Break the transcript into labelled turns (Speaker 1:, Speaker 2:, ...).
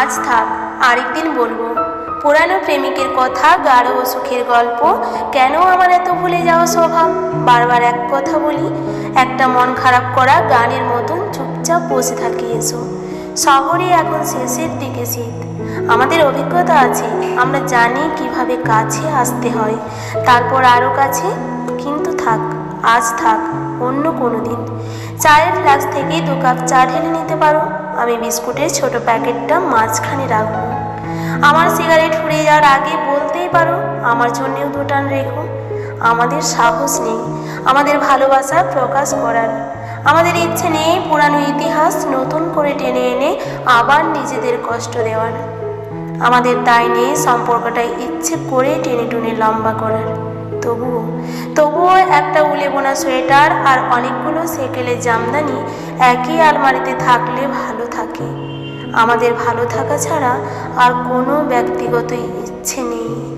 Speaker 1: আজ থাক, আরেকদিন বলব। পুরানো প্রেমিকের কথা, গাঢ় ও সুখের গল্প, কেন আমার এত ভুলে যাওয়া স্বভাব? বারবার এক কথা বলি, একটা মন খারাপ করা গানের মতন চুপচাপ বসে থাকি এসো। শহরে এখন শেষের দিকে শীত। আমাদের অভিজ্ঞতা আছে, আমরা জানি কীভাবে কাছে আসতে হয়। তারপর আরও কাছে, কিন্তু থাক, আজ থাক, অন্য কোনো দিন চায়ের ফ্লাক্স থেকে দু কাপ চা ঢেলে নিতে পারো। আমি বিস্কুটের ছোট প্যাকেটটা মাঝখানে রাখব। আমার সিগারেট ফুরিয়ে যাওয়ার আগে বলতেই পারো, আমার জন্যেও দুটান রেখো। আমাদের সাহস নেই, আমাদের ভালোবাসা প্রকাশ করার। আমাদের ইচ্ছে নেই পুরানো ইতিহাস নতুন করে টেনে এনে আবার নিজেদের কষ্ট দেওয়ার। আমাদের তাই নেই সম্পর্কটা ইচ্ছে করে টেনে টুনে লম্বা করার। তবুও তবুও একটা উলে বোনা সোয়েটার আর অনেকগুলো সেকেলে জামদানি একই আলমারিতে থাকলে ভালো থাকে। আমাদের ভালো থাকা ছাড়া আর কোনো ব্যক্তিগত ইচ্ছে নেই।